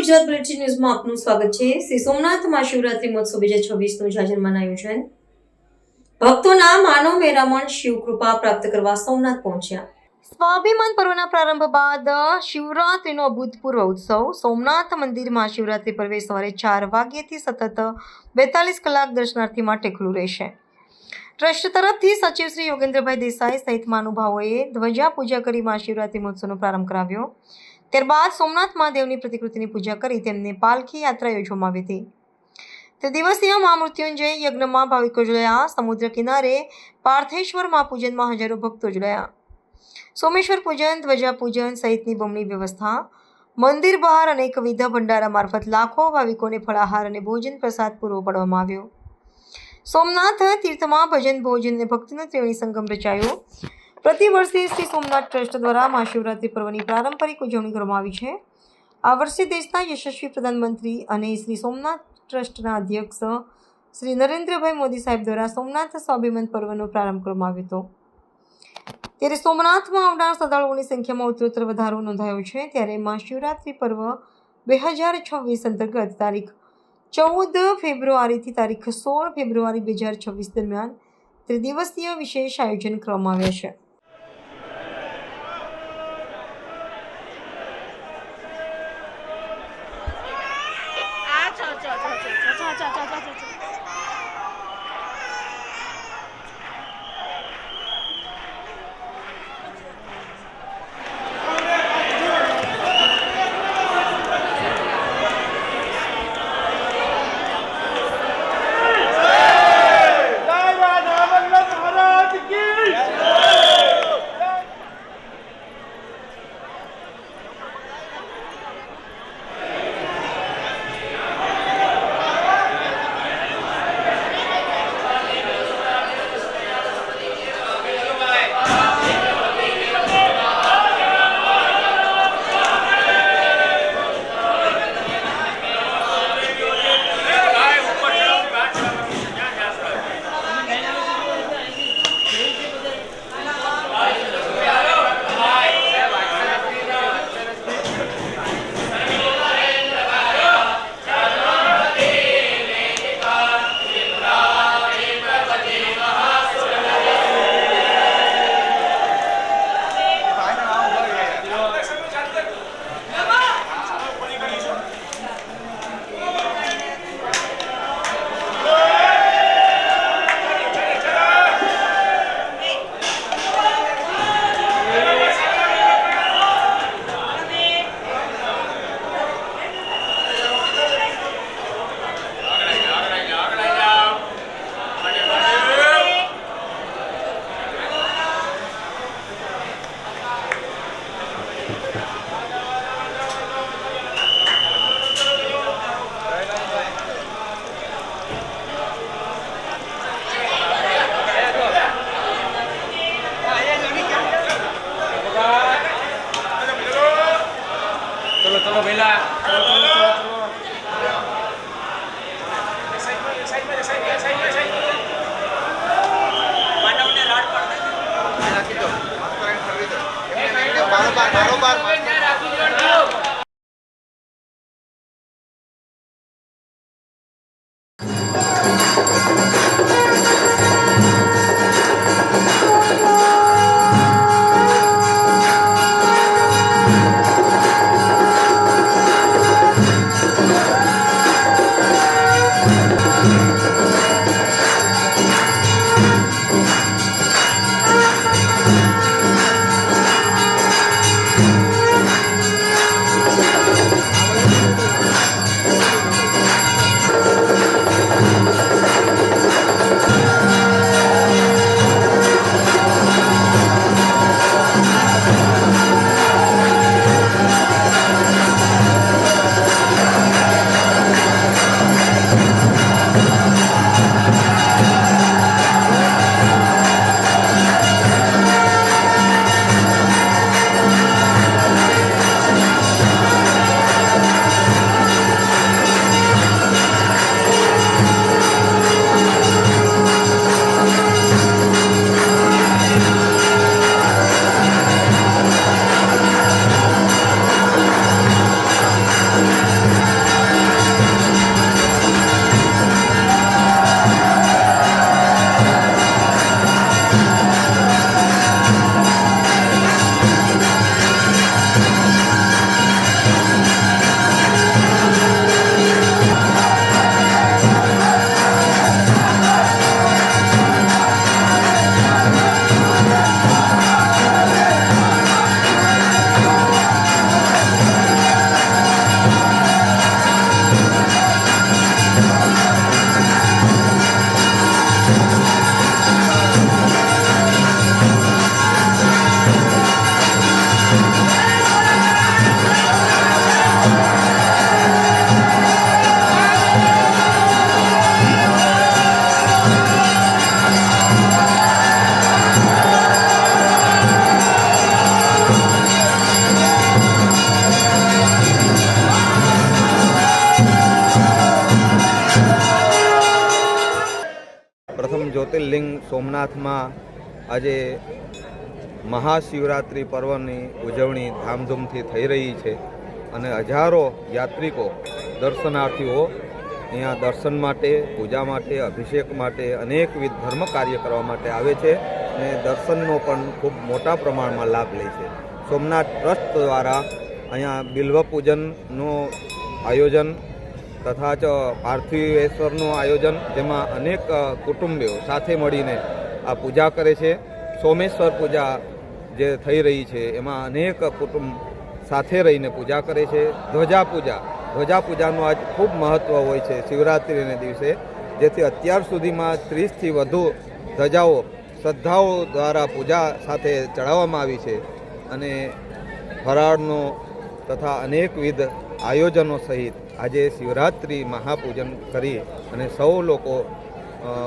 Gujarat bulletin ન્યૂઝમાં આપનું સ્વાગત છે. શ્રી સોમનાથ મહાશિવરાત્રી મહોત્સવ બે હજાર છવ્વીસનું જાજરમાન આયોજન ભક્તોના માનવ મેરામણ શિવ કૃપા પ્રાપ્ત કરવા સોમનાથ પહોંચ્યા. સ્વાભિમાન પર્વના પ્રારંભ બાદ શિવરાત્રિનો અભૂતપૂર્વ ઉત્સવ. સોમનાથ મંદિરમાં શિવરાત્રિ પર્વે સવારે ચાર વાગ્યેથી સતત બેતાલીસ કલાક દર્શનાર્થી માટે ખુલ્લું રહેશે. ટ્રસ્ટ તરફથી સચિવ શ્રી યોગેન્દ્રભાઈ દેસાઈ સહિત મહાનુભાવોએ ધ્વજા પૂજા કરી મહાશિવરાત્રિ મહોત્સવનો પ્રારંભ કરાવ્યો. ત્યારબાદ સોમનાથ મહાદેવની પ્રતિકૃતિની પૂજા કરી તેમને પાલખી યાત્રા યોજવામાં આવી હતી. તે દિવસીય મહામૃત્યુંજય યજ્ઞમાં ભાવિકો જોડાયા. સમુદ્ર કિનારે પાર્થેશ્વર મહાપૂજનમાં હજારો ભક્તો જોડાયા. સોમેશ્વર પૂજન, ધ્વજા પૂજન સહિતની બમણી વ્યવસ્થા, મંદિર બહાર અનેકવિધ ભંડારા મારફત લાખો ભાવિકોને ફળાહાર અને ભોજન પ્રસાદ પૂરો પાડવામાં આવ્યો. સોમનાથ તીર્થમાં ભજન ભોજન અને ભક્તિનો ત્રિવેણી સંગમ રચાયો. પ્રતિ વર્ષે શ્રી સોમનાથ ટ્રસ્ટ દ્વારા મહાશિવરાત્રિ પર્વની પારંપરિક ઉજવણી કરવામાં આવી છે. આ વર્ષે દેશના યશસ્વી પ્રધાનમંત્રી અને શ્રી સોમનાથ ટ્રસ્ટના અધ્યક્ષ શ્રી નરેન્દ્રભાઈ મોદી સાહેબ દ્વારા સોમનાથ સ્વાભિમાન પર્વનો પ્રારંભ કરવામાં આવ્યો હતો. ત્યારે સોમનાથમાં આવનાર શ્રદ્ધાળુઓની સંખ્યામાં ઉત્તરોત્તર વધારો નોંધાયો છે. ત્યારે મહાશિવરાત્રિ પર્વ બે હજાર છવ્વીસ અંતર્ગત તારીખ ચૌદ ફેબ્રુઆરીથી તારીખ સોળ ફેબ્રુઆરી બે હજાર છવ્વીસ દરમિયાન ત્રિદિવસીય વિશેષ આયોજન કરવામાં આવ્યા છે. বারবার સોમનાથમાં આજે મહાશિવરાત્રિ પર્વની ઉજવણી ધામધૂમથી થઈ રહી છે અને હજારો યાત્રિકો, દર્શનાર્થીઓ અહીંયા દર્શન માટે, પૂજા માટે, અભિષેક માટે અનેકવિધ ધર્મ કાર્ય કરવા માટે આવે છે અને દર્શનનો પણ ખૂબ મોટા પ્રમાણમાં લાભ લે છે. સોમનાથ ટ્રસ્ટ દ્વારા અહીંયા બિલ્વ પૂજનનું આયોજન તથા જ પાર્થિવેશ્વરનું આયોજન, જેમાં અનેક કુટુંબીઓ સાથે મળીને આ પૂજા કરે છે. સોમેશ્વર પૂજા જે થઈ રહી છે, એમાં અનેક કુટુંબ સાથે રહીને પૂજા કરે છે. ધ્વજા પૂજા, ધ્વજા પૂજાનું આજ ખૂબ મહત્ત્વ હોય છે શિવરાત્રિને દિવસે, જેથી અત્યાર સુધીમાં ત્રીસથી વધુ ધજાઓ શ્રદ્ધાઓ દ્વારા પૂજા સાથે ચડાવવામાં આવી છે અને ફરાળનો તથા અનેકવિધ આયોજનો સહિત આજે શિવરાત્રિ મહાપૂજન કરી અને સૌ લોકો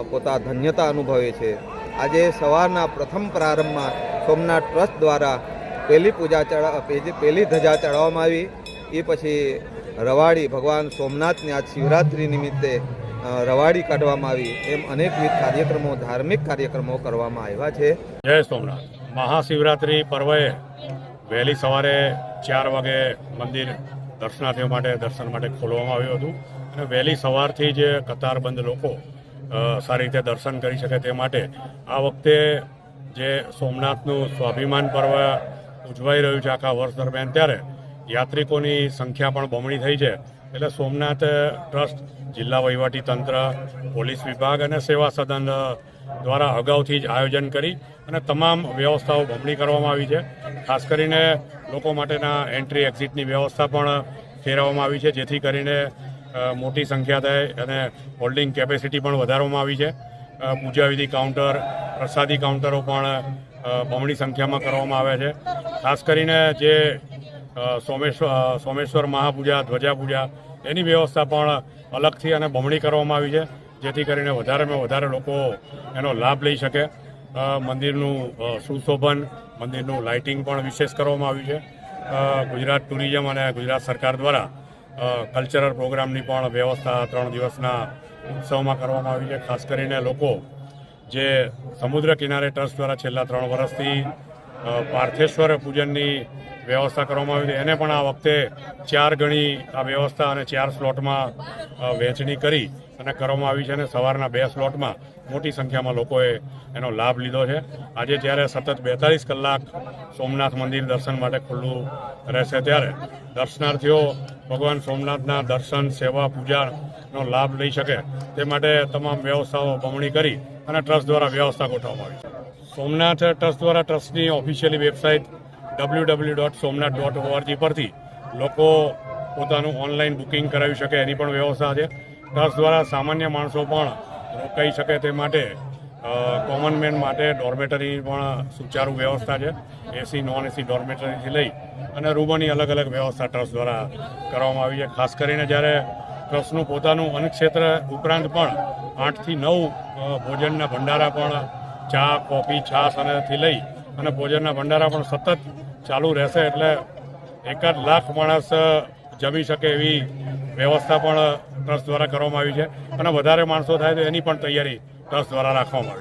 પોતા ધન્યતા અનુભવે છે. આજે સવારના પ્રથમ પ્રારંભમાં સોમનાથ ટ્રસ્ટ દ્વારા પહેલી પૂજા ચડા પહેલી- ધજા ચડાવવામાં આવી. એ પછી રવાડી, ભગવાન સોમનાથની આજ શિવરાત્રિ નિમિત્તે રવાડી કાઢવામાં આવી. એમ અનેકવિધ કાર્યક્રમો, ધાર્મિક કાર્યક્રમો કરવામાં આવ્યા છે. જય સોમનાથ. મહાશિવરાત્રિ પર્વે વહેલી સવારે ચાર વાગે મંદિર દર્શનાર્થીઓ માટે, દર્શન માટે ખોલવામાં આવ્યું હતું. અને વહેલી સવારથી જ કતારબંધ લોકો સારી રીતે દર્શન કરી શકે તે માટે આ વખતે જે સોમનાથનું સ્વાભિમાન પર્વ ઉજવાઈ રહ્યું છે આખા વર્ષ દરમિયાન ત્યારે, યાત્રિકોની સંખ્યા પણ બમણી થઈ છે. એટલે સોમનાથ ટ્રસ્ટ, જિલ્લા વહીવટી તંત્ર, પોલીસ વિભાગ અને સેવા સદન દ્વારા અગાઉથી જ આયોજન કરી અને તમામ વ્યવસ્થાઓ બમણી કરવામાં આવી છે. ખાસ કરીને લોકો માટેના એન્ટ્રી એક્ઝિટની વ્યવસ્થા પણ ફેરવવામાં આવી છે, જેથી કરીને મોટી સંખ્યા થાય અને હોલ્ડિંગ કેપેસિટી પણ વધારવામાં આવી છે. પૂજાવિધિ કાઉન્ટર પ્રસાદી કાઉન્ટરો પણ બમણી સંખ્યામાં કરવામાં આવે છે. ખાસ કરીને જે સોમેશ્વર સોમેશ્વર મહાપૂજા ધ્વજા પૂજા એની વ્યવસ્થા પણ અલગથી અને બમણી કરવામાં આવી છે, જેથી કરીને વધારેમાં વધારે લોકો એનો લાભ લઈ શકે. મંદિરનું સુશોભન, મંદિરનું લાઇટિંગ પણ વિશેષ કરવામાં આવ્યું છે. ગુજરાત ટુરિઝમ અને ગુજરાત સરકાર દ્વારા કલ્ચરલ પ્રોગ્રામની પણ વ્યવસ્થા ત્રણ દિવસના ઉત્સવમાં કરવામાં આવી છે. ખાસ કરીને લોકો જે સમુદ્ર કિનારે ટ્રસ્ટ દ્વારા છેલ્લા ત્રણ વર્ષથી પાર્થેશ્વર પૂજનની વ્યવસ્થા કરવામાં આવી હતી. એને પણ આ વખતે ચાર ગણી આ વ્યવસ્થા અને ચાર સ્લોટમાં વહેંચણી કરી અને કરવામાં આવી છે અને સવારના બે સ્લોટમાં મોટી સંખ્યામાં લોકોએ એનો લાભ લીધો છે. આજે જ્યારે સતત બેતાલીસ કલાક સોમનાથ મંદિર દર્શન માટે ખુલ્લું રહેશે ત્યારે દર્શનાર્થીઓ ભગવાન સોમનાથના દર્શન, સેવા, પૂજાનો લાભ લઈ શકે તે માટે તમામ વ્યવસ્થાઓ બમણી કરી અને ટ્રસ્ટ દ્વારા વ્યવસ્થા ગોઠવવામાં આવી છે. સોમનાથ ટ્રસ્ટ દ્વારા ટ્રસ્ટની officially website W W dot Somnath dot ORG પરથી લોકો પોતાનું ઓનલાઈન બુકિંગ કરાવી શકે, એની પણ વ્યવસ્થા છે. ટ્રસ્ટ દ્વારા સામાન્ય માણસો પણ રોકાઈ શકે તે માટે કોમન મેન માટે ડોર્મેટરી પણ સુચારુ વ્યવસ્થા છે. એસી નોન એસી ડોર્મેટરીથી લઈ અને રૂમોની અલગ અલગ વ્યવસ્થા ટ્રસ્ટ દ્વારા કરવામાં આવી છે. ખાસ કરીને જ્યારે ટ્રસ્ટનું પોતાનું અન્નક્ષેત્ર ઉપરાંત પણ આઠથી નવ ભોજનના ભંડારા પણ ચા, કોફી, છાશ અને થી લઈ અને ભોજનના ભંડારા પણ સતત ચાલુ રહેશે એટલે એકાદ લાખ માણસ જમી શકે એવી વ્યવસ્થા પણ ટ્રસ્ટ દ્વારા કરવામાં આવી છે. અને વધારે માણસો થાય તો એની પણ તૈયારી ટ્રસ્ટ દ્વારા રાખવામાં આવી